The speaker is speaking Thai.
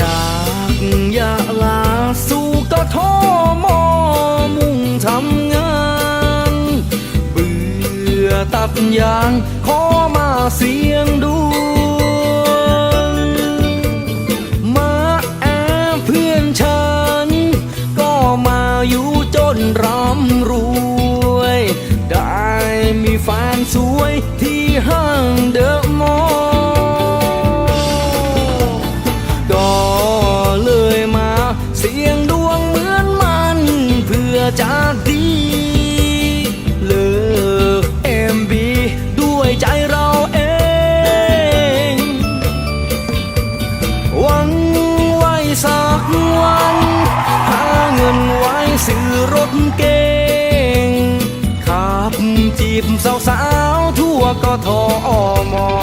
จากยะลาสู่กทมมุ่งทำงาน เบื่อตัดยาง ขอมาเสียงดวงมาแอบเพื่อนฉัน ก็มาอยู่จนร่ำรวย ได้มีแฟนสวยที่ห้างเดอะมอล จะดีเลิกเอ็มบีด้วยใจเราเอง หวังไว้สักวันหาเงินไว้ซื้อรถเก๋งขับจีบสาวๆทั่วกทอมอ